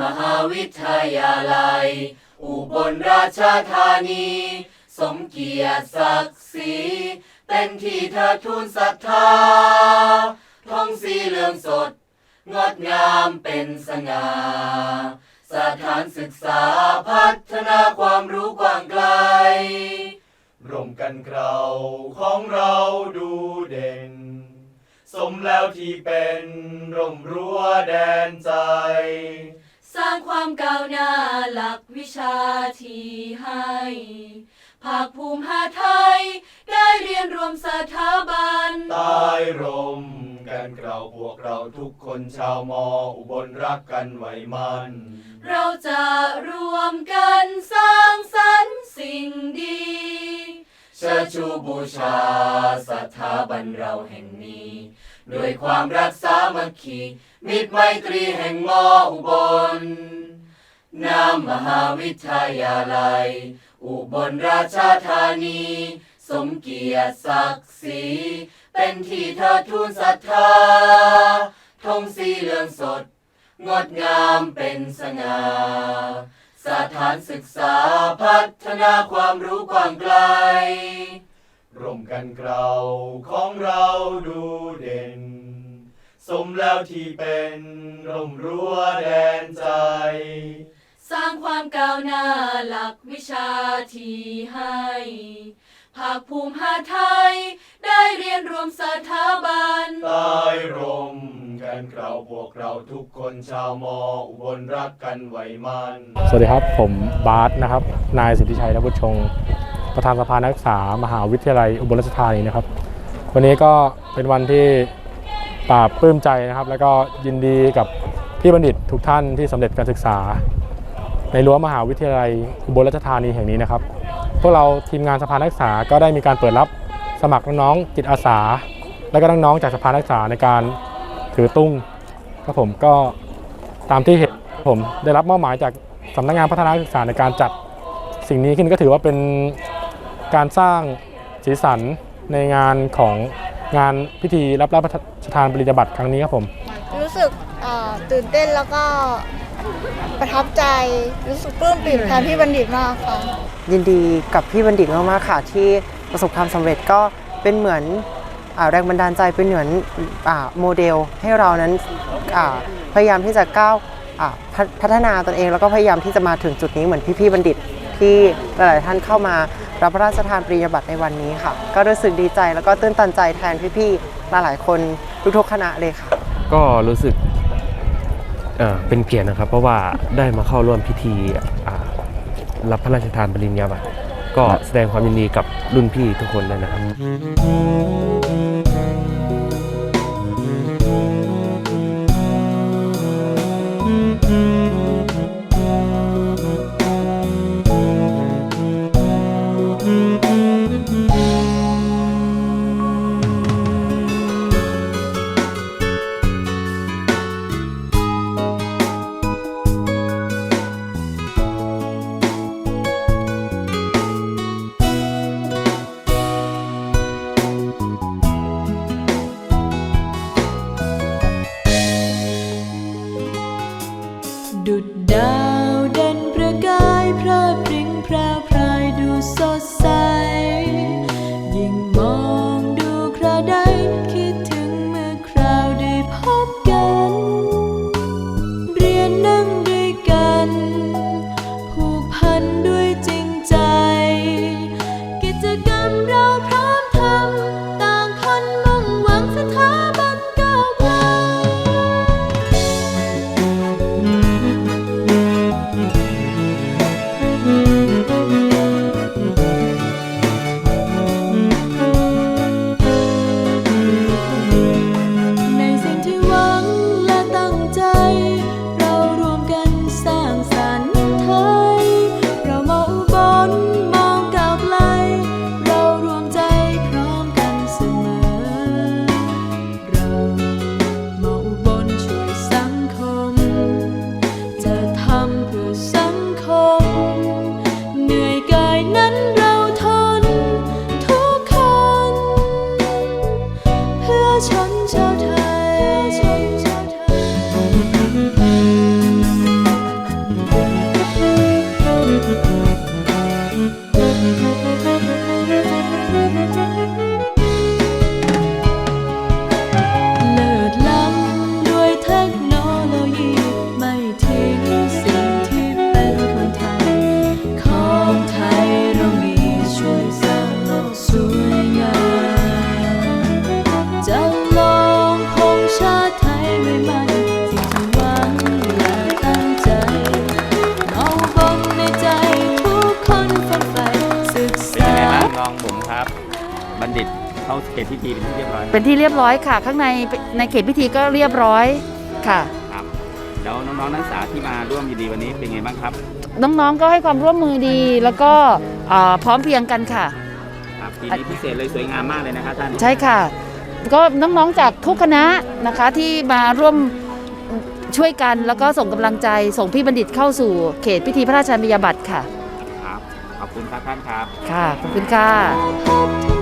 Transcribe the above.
มหาวิทยาลัย อุบลราชธานี สมเกียรติศักดิ์ศรีเป็นที่เธอทูลศรัทธาท้องสีเหลืองสด งดงามเป็นสง่าสถานศึกษาพัฒนาความรู้กว้างไกลร่วมกันเราของเราดูเด่น สมแล้วที่เป็นร่มรั้วแดนใจ สร้างความก้าวหน้าหลักวิชาที่ให้ ภาคภูมิหาไทย ได้เรียนรวมสถาบัน ใต้ร่มกันเราพวกเราทุกคนชาวมออุบลรักกันไว้มัน เราจะรวมกันสร้างสรรค์สิ่งดี เชิดชูบูชาสถาบันเราแห่งนี้ ด้วยความรักสามัคคี มิตรไมตรีแห่งมออุบลนามมหาวิทยาลัย อุบลราชธานี สมเกียรติศักดิ์ศรี เป็นที่เธอทูลศรัทธาธงสีเหลืองสด งดงามเป็นสง่าสถานศึกษาพัฒนาความรู้กว้างไกล ร่วมกันเราของเราดูเด่น สมแล้วที่เป็นร่มรั้วแดนใจ สร้างความก้าวหน้าหลักวิชาที่ให้ภาคภูมิหาไทย ได้เรียนรวมสถาบันใต้ร่มกันเราพวกเราทุกคนชาวมออุบลรักกันไว้มัน สวัสดีครับ ผมบาสนะครับ นายสิทธิชัยนบุญชง ประธานสภานักศึกษามหาวิทยาลัยอุบลราชธานีนะครับ วันนี้ก็เป็นวันที่ปราบปลื้มใจนะครับ แล้วก็ยินดีกับพี่บัณฑิตทุกท่านที่สำเร็จการศึกษา ในรั้วมหาวิทยาลัยอุบลราชธานีแห่งนี้นะครับ พวกเราทีมงานสภานักศึกษาก็ได้มีการเปิดรับสมัครน้องๆจิตอาสา และก็น้องๆจากสภานักศึกษาในการถือตุ้งครับผมก็ตามที่เห็นผมได้รับมอบหมายจากสำนักงานพัฒนาศึกษาในการจัดสิ่งนี้ขึ้นก็ถือว่าเป็น การสร้างสีสันในงานของงานพิธีรับรับพระราชทานปริญญาบัตรครั้งนี้ครับผม รู้สึกเอ่อตื่นเต้นแล้วก็ประทับใจรู้สึกปลื้มปิ่มแทนพี่บัณฑิตมากค่ะ ยินดีกับพี่บัณฑิตมากๆค่ะ ที่ประสบความสำเร็จก็เป็นเหมือนอาแรงบันดาลใจเป็นเหมือนอาโมเดลให้เรานั้นอ่าพยายามที่จะก้าวอ่าพฒพัฒนาตนเอง แล้วก็พยายามที่จะมาถึงจุดนี้เหมือนพี่ๆบัณฑิต ที่หลายๆท่านเข้ามารับพระราชทานปริญญาบัตรในวันนี้ค่ะ ก็รู้สึกดีใจแล้วก็ตื้นตันใจแทนพี่ๆหลายๆคนทุกๆคณะเลยค่ะ ก็รู้สึกเอ่อเป็นเกียรตินะครับ เพราะว่าได้มาเข้าร่วมพิธีอ่ารับพระราชทานปริญญาบัตรก็แสดงความยินดีกับรุ่นพี่ทุกคนด้วยนะครับ ตพิธีเป็นที่เรียบร้อยเป็นที่เรียบร้อยค่ะ ข้างในในเขตพิธีก็เรียบร้อยค่ะ ครับแล้วน้องๆนักศึกษาที่มาร่วมยินดีวันนี้เป็นไงบ้างครับ น้องๆก็ให้ความร่วมมือดีแล้วก็อ่าพร้อมเพรียงกันค่ะครับปีนี้พิเศษเลยสวยงามมากเลยนะครับท่านใช่ค่ะ ก็น้องๆจากทุกคณะนะคะที่มาร่วมช่วยกันแล้วก็ส่งกำลังใจส่งพี่บัณฑิตเข้าสู่เขตพิธีพระราชานิยบัตรค่ะครับขอบคุณครับท่านครับ ค่ะขอบคุณค่ะพัฒ